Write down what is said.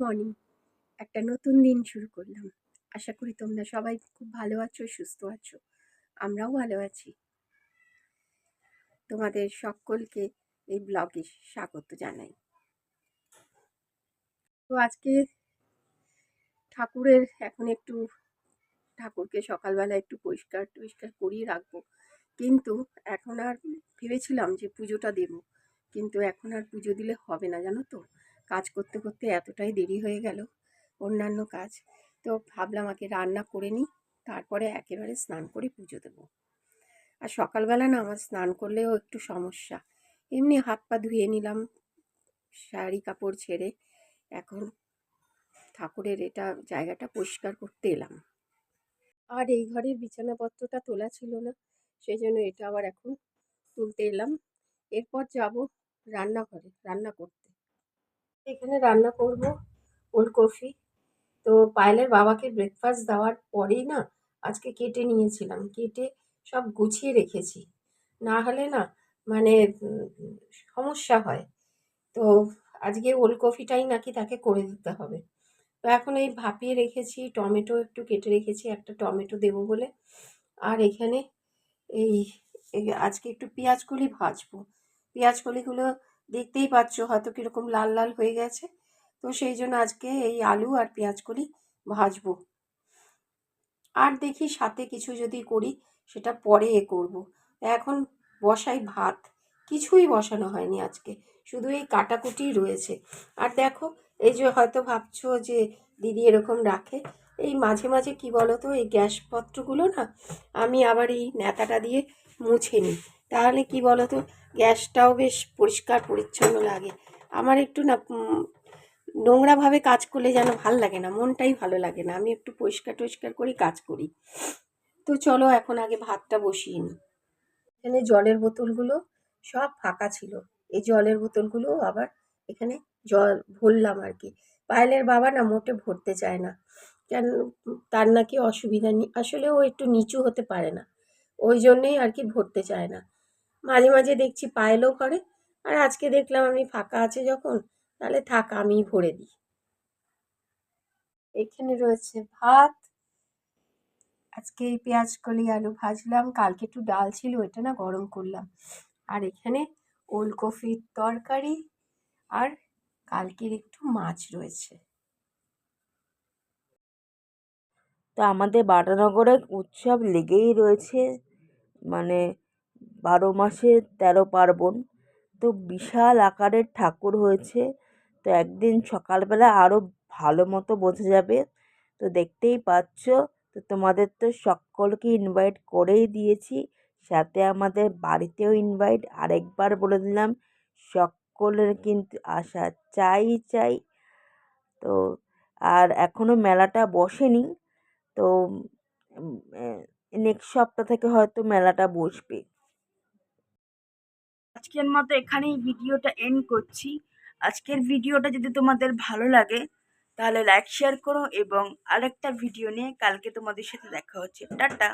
Morning একটা নতুন দিন শুরু করলাম। আশা করি তোমরা সবাই খুব ভালো আছো, সুস্থ আছো। আমরাও ভালো আছি। তোমাদের সকলকে এই ব্লগে স্বাগত জানাই। তো আজকে ঠাকুরের এখন একটু, ঠাকুরকে সকালবেলা একটু পরিষ্কার টরিষ্কার করিয়ে রাখব। কিন্তু এখন আর ভেবেছিলাম যে পুজোটা দেব। কিন্তু এখন আর পুজো দিলে হবে না, জানো তো? কাজ করতে করতে এতটাই দেরি হয়ে গেল অন্যান্য কাজ। তো ভাবলাম আগে রান্না করে নিই, তারপরে একেবারে স্নান করে পুজো দেবো। আর সকালবেলা না আমার স্নান করলেও একটু সমস্যা। এমনি হাত পা ধুয়ে নিলাম, শাড়ি কাপড় ছেড়ে এখন ঠাকুরের এটা জায়গাটা পরিষ্কার করতে এলাম। আর এই ঘরের বিছানাপত্রটা তোলা ছিল না সেই জন্য এটা আবার এখন তুলতে এলাম। এরপর যাব রান্নাঘরে, রান্না করতে। এখানে রান্না করব ওলকপি তো পায়েলের বাবাকে ব্রেকফাস্ট দেওয়ার পরেই না আজকে কেটে নিয়েছিলাম। কেটে সব গুছিয়ে রেখেছি। না হলে না মানে সমস্যা হয়। তো আজকে ওলকপিটাই নাকি তাকে করে দিতে হবে। তো এখন এই ভাপিয়ে রেখেছি, টমেটো একটু কেটে রেখেছি, একটা টমেটো দেবো বলে। আর এখানে এই আজকে একটু পেঁয়াজকলি ভাজবো। পেঁয়াজকলিগুলো দেখতেই পাচ্ছ, হয়তো কীরকম লাল লাল হয়ে গেছে। তো সেই জন্য আজকে এই আলু আর পেঁয়াজকলি ভাজবো। আর দেখি সাথে কিছু যদি করি, সেটা পরে এ করব। এখন বসাই ভাত। কিছুই বসানো হয়নি আজকে, শুধু এই কাটাকুটি রয়েছে। আর দেখো, এই যে হয়তো ভাবছ যে দিদি এরকম রাখে, এই মাঝে মাঝে কি বলো তো এই গ্যাসপত্রগুলো না, আমি আবার এই নেতাটা দিয়ে মুছে নিই। তাহলে কি বলো তো গ্যাসটাও বেশ পরিষ্কার, পরিচ্ছন্ন লাগে। আমার একটু না নোংরাভাবে কাজ করলে যেন ভালো লাগে না, মনটাই ভালো লাগে না। আমি একটু পরিষ্কার, টরিষ্কার করি কাজ করি। তো চলো এখন আগে ভাতটা বসিয়ে নিই এখানে জলের বোতলগুলো সব ফাঁকা ছিল। এই জলের বোতলগুলো আবার এখানে জল ভরলাম আর কি। পায়েলের বাবা না মোটে ভরতে চায় না। কেন, তার নাকি অসুবিধা নেই। আসলে ও একটু নিচু হতে পারে না। ওই জন্যেই আর কি ভরতে চায় না। মাঝে মাঝে দেখছি পায়েলও করে। আর আজকে দেখলাম আমি ফাঁকা আছে যখন তাহলে থাক আমিই ভরে দিই। এখানে রয়েছে ভাত আজকে এই পেঁয়াজ কলি আলু ভাজলাম কালকে একটু ডাল ছিল এটা না গরম করলাম। আর এখানে ওলকপির তরকারি আর কালকের একটু মাছ রয়েছে। তো আমাদের বাটানগরে উৎসব লেগেই রয়েছে মানে বারো মাসে তেরো পার্বণ। তো বিশাল আকারের ঠাকুর হয়েছে। তো একদিন সকালবেলা আরও ভালো মতো বোঝা যাবে। তো দেখতেই পাচ্ছ, তো তোমাদের তো সকলকে ইনভাইট করেই দিয়েছি। সাথে আমাদের বাড়িতেও ইনভাইট আরেকবার বলে দিলাম, সকলের কিন্তু আসা চাই চাই। তো আর এখনও মেলাটা বসেনি। তো নেক্সট সপ্তাহ থেকে হয়তো মেলাটা বসবে। আজকের মতো এখানেই ভিডিওটা এন্ড করছি। আজকের ভিডিওটা যদি তোমাদের ভালো লাগে, তাহলে লাইক শেয়ার করো এবং আরেকটা ভিডিও নিয়ে কালকে তোমাদের সাথে দেখা হচ্ছে। টাটা!